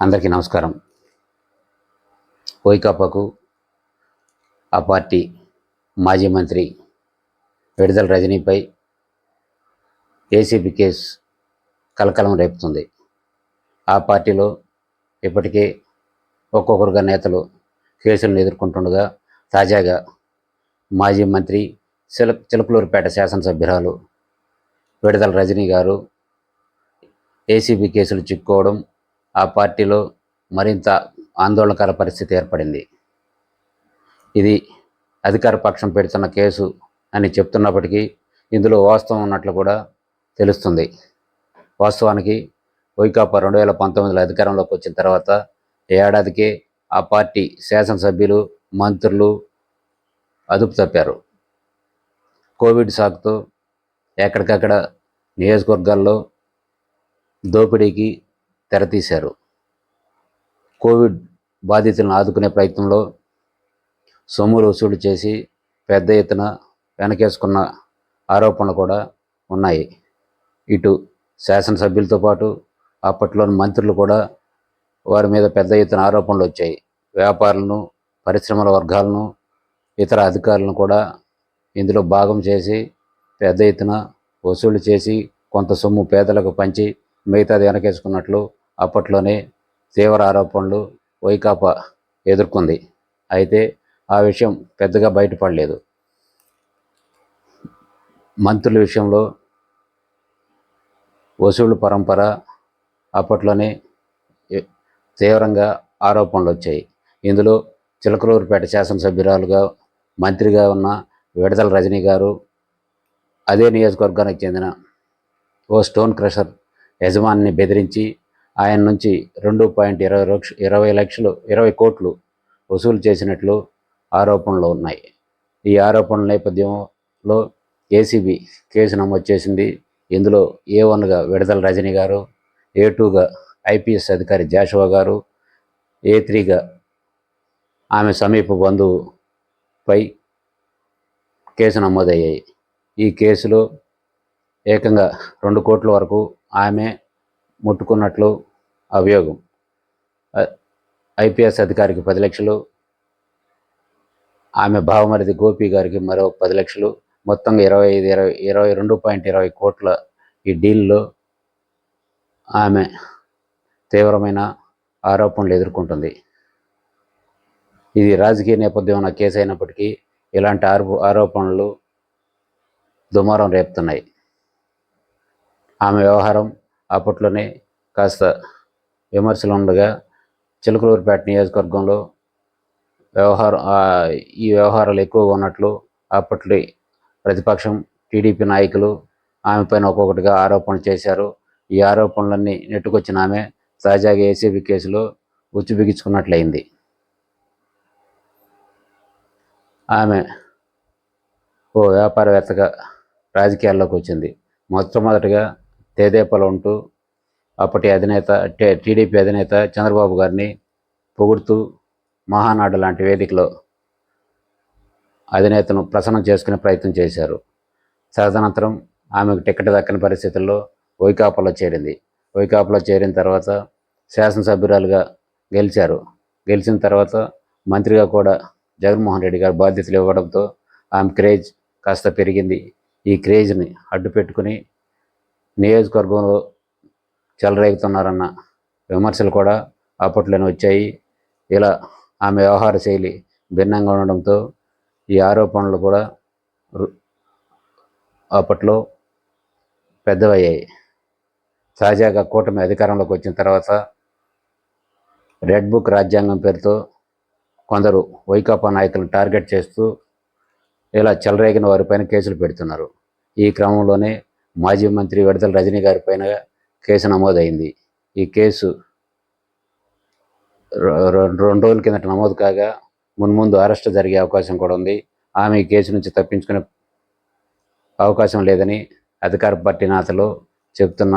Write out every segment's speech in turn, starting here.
అందరికీ నమస్కారం. వైకాపాకు ఆ పార్టీ మాజీ మంత్రి విడుదల రజనీపై ఏసీబీ కేసు కలకలం రేపుతుంది. ఆ పార్టీలో ఇప్పటికే ఒక్కొక్కరుగా నేతలు కేసులను ఎదుర్కొంటుండగా తాజాగా మాజీ మంత్రి చిల చిలకలూరుపేట శాసనసభ్యురాలు విడుదల రజనీ గారు ఏసీబీ కేసులు చిక్కుకోవడం ఆ పార్టీలో మరింత ఆందోళనకర పరిస్థితి ఏర్పడింది. ఇది అధికార పక్షం పెడుతున్న కేసు అని చెప్తున్నప్పటికీ ఇందులో వాస్తవం ఉన్నట్లు కూడా తెలుస్తుంది. వాస్తవానికి వైకాపా రెండు వేల పంతొమ్మిదిలో అధికారంలోకి వచ్చిన తర్వాత ఏడాదికే ఆ పార్టీ శాసనసభ్యులు మంత్రులు అదుపు తప్పారు. కోవిడ్ సాకుతో ఎక్కడికక్కడ నియోజకవర్గాల్లో దోపిడీకి తెరతీశారు. కోవిడ్ బాధితులను ఆదుకునే ప్రయత్నంలో సొమ్ములు వసూలు చేసి పెద్ద ఎత్తున వెనకేసుకున్న ఆరోపణలు కూడా ఉన్నాయి. ఇటు శాసనసభ్యులతో పాటు అప్పట్లోని మంత్రులు కూడా వారి మీద పెద్ద ఎత్తున ఆరోపణలు వచ్చాయి. వ్యాపారులను పరిశ్రమల వర్గాలను ఇతర అధికారులను కూడా ఇందులో భాగం చేసి పెద్ద ఎత్తున వసూలు చేసి కొంత సొమ్ము పేదలకు పంచి మిగతాది వెనకేసుకున్నట్లు అప్పట్లోనే తీవ్ర ఆరోపణలు వైకాపా ఎదుర్కొంది. అయితే ఆ విషయం పెద్దగా బయటపడలేదు. మంత్రుల విషయంలో వసూలు పరంపర అప్పట్లోనే తీవ్రంగా ఆరోపణలు వచ్చాయి. ఇందులో చిలకలూరుపేట శాసనసభ్యురాలుగా మంత్రిగా ఉన్న విడదల రజనీ గారు అదే నియోజకవర్గానికి చెందిన ఓ స్టోన్ క్రషర్ యజమానిని బెదిరించి ఆయన నుంచి రెండు పాయింట్ ఇరవై లక్ష ఇరవై లక్షలు ఇరవై కోట్లు వసూలు చేసినట్లు ఆరోపణలు ఉన్నాయి. ఈ ఆరోపణల నేపథ్యంలో ఏసీబీ కేసు నమోదు చేసింది. ఇందులో ఏ వన్గా విడదల రజనీ గారు ఏ టూగా ఐపీఎస్ అధికారి జాషువా గారు ఏ త్రీగా ఆమె సమీప బంధువుపై కేసు నమోదయ్యాయి. ఈ కేసులో ఏకంగా రెండు కోట్ల వరకు ఆమె ముట్టుకున్నట్లు అభియోగం. ఐపీఎస్ అధికారికి పది లక్షలు ఆమె భావమరిది గోపి గారికి మరో పది లక్షలు మొత్తంగా ఇరవై ఐదు ఇరవై ఇరవై రెండు పాయింట్ ఇరవై కోట్ల ఈ డీల్లో ఆమె తీవ్రమైన ఆరోపణలు ఎదుర్కొంటుంది. ఇది రాజకీయ నేపథ్యం ఉన్న కేసు అయినప్పటికీ ఇలాంటి ఆరో ఆరోపణలు దుమారం రేపుతున్నాయి. ఆమె వ్యవహారం అప్పట్లోనే కాస్త విమర్శలు ఉండగా చిలకలూరుపేట నియోజకవర్గంలో వ్యవహారం ఈ వ్యవహారాలు ఎక్కువగా ఉన్నట్లు అప్పట్లో ప్రతిపక్షం టీడీపీ నాయకులు ఆమె పైన ఒక్కొక్కటిగా ఆరోపణలు చేశారు. ఈ ఆరోపణలన్నీ నెట్టుకొచ్చిన ఆమె తాజాగా ఏసీబీ కేసులో ఉచ్చు బిగించుకున్నట్లయింది. ఆమె ఓ వ్యాపారవేత్తగా రాజకీయాల్లోకి వచ్చింది. మొట్టమొదటిగా తేదేపలో ఉంటూ అప్పటి అధినేత టే- టీడీపీ అధినేత చంద్రబాబు గారిని పొగుడుతూ మహానాడు లాంటి వేదికలో అధినేతను ప్రసన్నం చేసుకునే ప్రయత్నం చేశారు. తదనంతరం ఆమెకు టికెట్ దక్కని పరిస్థితుల్లో వైకాపాలో చేరింది. వైకాపాలో చేరిన తర్వాత శాసనసభ్యురాలుగా గెలిచారు. గెలిచిన తర్వాత మంత్రిగా కూడా జగన్మోహన్ రెడ్డి గారు బాధ్యతలు ఇవ్వడంతో ఆమె క్రేజ్ కాస్త పెరిగింది. ఈ క్రేజ్ని అడ్డు పెట్టుకుని నియోజకవర్గంలో చెలరేగుతున్నారన్న విమర్శలు కూడా అప్పట్లోనే వచ్చాయి. ఇలా ఆమె వ్యవహార శైలి భిన్నంగా ఉండడంతో ఈ ఆరోపణలు కూడా అప్పట్లో పెద్దవయ్యాయి. తాజాగా కూటమి అధికారంలోకి వచ్చిన తర్వాత రెడ్ బుక్ రాజ్యాంగం పేరుతో కొందరు వైకాపా నాయకులను టార్గెట్ చేస్తూ ఇలా చెలరేగిన వారిపైన కేసులు పెడుతున్నారు. ఈ క్రమంలోనే మాజీ మంత్రి విడతల రజనీ గారి పైన కేసు నమోదైంది. ఈ కేసు రెండు రోజుల కిందట నమోదు కాగా మున్ముందు అరెస్ట్ జరిగే అవకాశం కూడా ఉంది. ఆమె ఈ కేసు నుంచి తప్పించుకునే అవకాశం లేదని అధికార పార్టీ నేతలు చెబుతున్న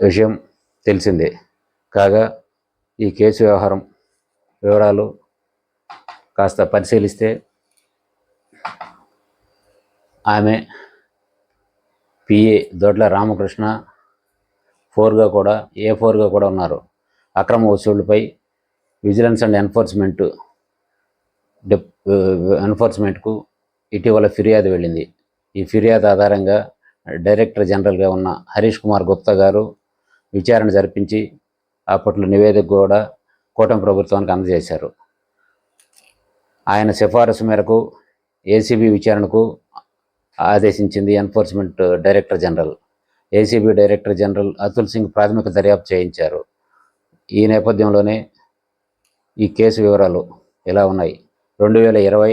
విషయం తెలిసిందే. కాగా ఈ కేసు వ్యవహారం వివరాలు కాస్త పరిశీలిస్తే ఆమె పిఏ దొడ్ల రామకృష్ణ ఫోర్గా కూడా ఏ ఫోర్గా కూడా ఉన్నారు. అక్రమ వసూళ్ళపై విజిలెన్స్ అండ్ ఎన్ఫోర్స్మెంట్ డిప్ ఎన్ఫోర్స్మెంట్కు ఇటీవల ఫిర్యాదు వెళ్ళింది. ఈ ఫిర్యాదు ఆధారంగా డైరెక్టర్ జనరల్గా ఉన్న హరీష్ కుమార్ గుప్తా గారు విచారణ జరిపించి అప్పట్లో నివేదిక కూడా కూటమి ప్రభుత్వానికి అందజేశారు. ఆయన సిఫారసు మేరకు ఏసీబీ విచారణకు ఆదేశించింది enforcement director general. ACB director general Atul Singh ప్రాథమిక దర్యాప్తు చేయించారు. ఈ నేపథ్యంలోనే ఈ కేసు వివరాలు ఇలా ఉన్నాయి. రెండు వేల ఇరవై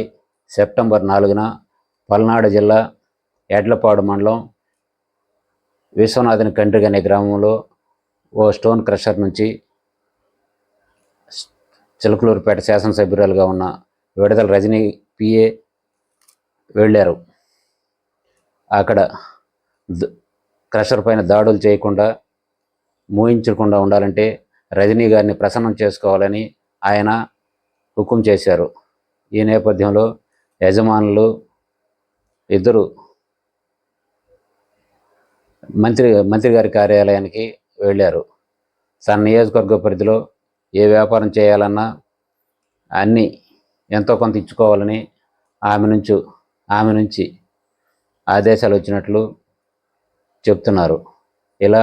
సెప్టెంబర్ నాలుగున పల్నాడు జిల్లా ఎడ్లపాడు మండలం విశ్వనాథన్ కండ్రిగ్ అనే గ్రామంలో ఓ స్టోన్ క్రషర్ నుంచి చిలకలూరుపేట శాసనసభ్యురాలుగా ఉన్న విడుదల రజనీ పిఏ వెళ్ళారు. అక్కడ క్రషర్ పైన దాడులు చేయకుండా మూయించకుండా ఉండాలంటే రజనీ గారిని ప్రసన్నం చేసుకోవాలని ఆయన హుకుం చేశారు. ఈ నేపథ్యంలో యజమానులు ఇద్దరు మంత్రి మంత్రి గారి కార్యాలయానికి వెళ్ళారు. తన నియోజకవర్గ పరిధిలో ఏ వ్యాపారం చేయాలన్నా అన్నీ ఎంతో కొంత ఇచ్చుకోవాలని ఆమె నుంచి ఆమె నుంచి ఆదేశాలు వచ్చినట్లు చెప్తున్నారు. ఇలా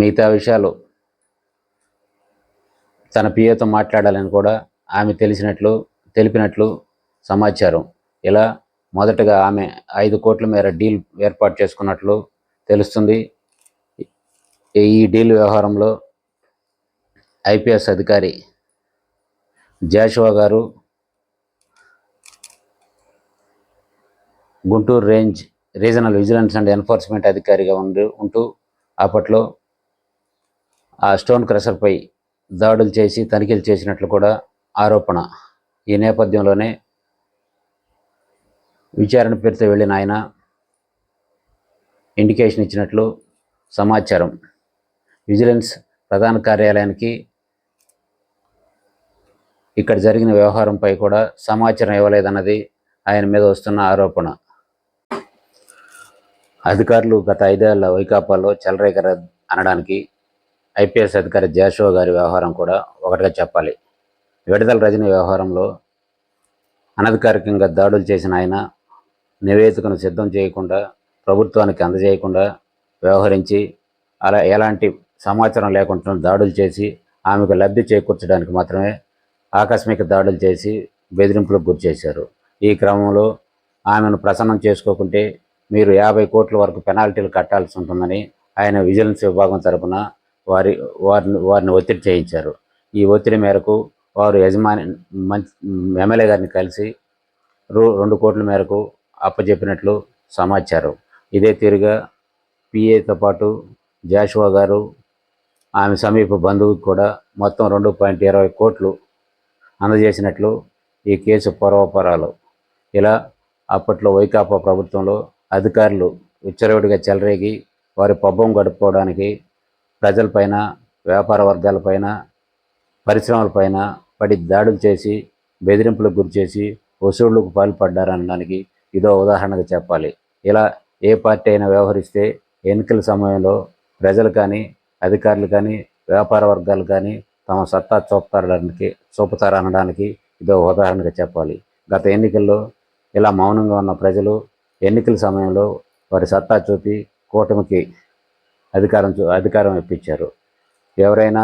మిగతా విషయాలు తన పిఏతో మాట్లాడాలని కూడా ఆమె తెలిసినట్లు తెలిపినట్లు సమాచారం. ఇలా మొదటగా ఆమె ఐదు కోట్ల మేర డీల్ ఏర్పాటు చేసుకున్నట్లు తెలుస్తుంది. ఈ డీల్ వ్యవహారంలో ఐపీఎస్ అధికారి జాషువా గారు Guntur range regional vigilance and enforcement అధికారిగా ఉండి ఉంటూ అప్పట్లో ఆ స్టోన్ క్రషర్పై దాడులు చేసి తనిఖీలు చేసినట్లు కూడా ఆరోపణ. ఈ నేపథ్యంలోనే విచారణ పేరుతో వెళ్ళిన ఆయన ఇండికేషన్ ఇచ్చినట్లు సమాచారం. విజిలెన్స్ ప్రధాన కార్యాలయానికి ఇక్కడ జరిగిన వ్యవహారంపై కూడా సమాచారం ఇవ్వలేదన్నది ఆయన మీద వస్తున్న ఆరోపణ. అధికారులు గత ఐదేళ్ళ వైకాపాలో చెలరేగర అనడానికి ఐపీఎస్ అధికారి జాషో గారి వ్యవహారం కూడా ఒకటిగా చెప్పాలి. విడుదల రజని వ్యవహారంలో అనధికారికంగా దాడులు చేసిన ఆయన నివేదికను సిద్ధం చేయకుండా ప్రభుత్వానికి అందజేయకుండా వ్యవహరించి అలా ఎలాంటి సమాచారం లేకుండా దాడులు చేసి ఆమెకు లబ్ధి చేకూర్చడానికి మాత్రమే ఆకస్మిక దాడులు చేసి బెదిరింపులకు గురి చేశారు. ఈ క్రమంలో ఆమెను ప్రసన్నం చేసుకోకుంటే మీరు యాభై కోట్ల వరకు పెనాల్టీలు కట్టాల్సి ఉంటుందని ఆయన విజిలెన్స్ విభాగం తరపున వారి వారిని వారిని ఒత్తిడి చేయించారు. ఈ ఒత్తిడి మేరకు వారు యజమాని మంచి ఎమ్మెల్యే గారిని కలిసి రూ రెండు కోట్ల మేరకు అప్పచెప్పినట్లు సమాచారం. ఇదే తీరుగా పిఏతో పాటు జాషువా గారు ఆమె సమీప బంధువుకి కూడా మొత్తం రెండు పాయింట్ ఇరవై కోట్లు అందజేసినట్లు ఈ కేసు పూర్వపరాలు. ఇలా అప్పట్లో వైకాపా ప్రభుత్వంలో అధికారులు విచ్చలవిడిగా చెలరేగి వారి పబ్బం గడుపుకోవడానికి ప్రజలపైన వ్యాపార వర్గాలపైన పరిశ్రమలపైన పడి దాడులు చేసి బెదిరింపులకు గురిచేసి వసూళ్ళకు పాల్పడ్డారనడానికి ఇదో ఉదాహరణగా చెప్పాలి. ఇలా ఏ పార్టీ అయినా వ్యవహరిస్తే ఎన్నికల సమయంలో ప్రజలు కానీ అధికారులు కానీ వ్యాపార వర్గాలు కానీ తమ సత్తా చూపుతారడానికి చూపుతారనడానికి ఇదో ఉదాహరణగా చెప్పాలి. గత ఎన్నికల్లో ఇలా మౌనంగా ఉన్న ప్రజలు ఎన్నికల సమయంలో వారి సత్తా చూపి కూటమికి అధికారం చూ అధికారం ఇప్పించారు. ఎవరైనా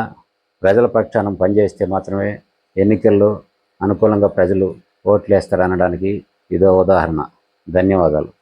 ప్రజల పక్షాన పనిచేస్తే మాత్రమే ఎన్నికల్లో అనుకూలంగా ప్రజలు ఓట్లు వేస్తారనడానికి ఇదో ఉదాహరణ. ధన్యవాదాలు.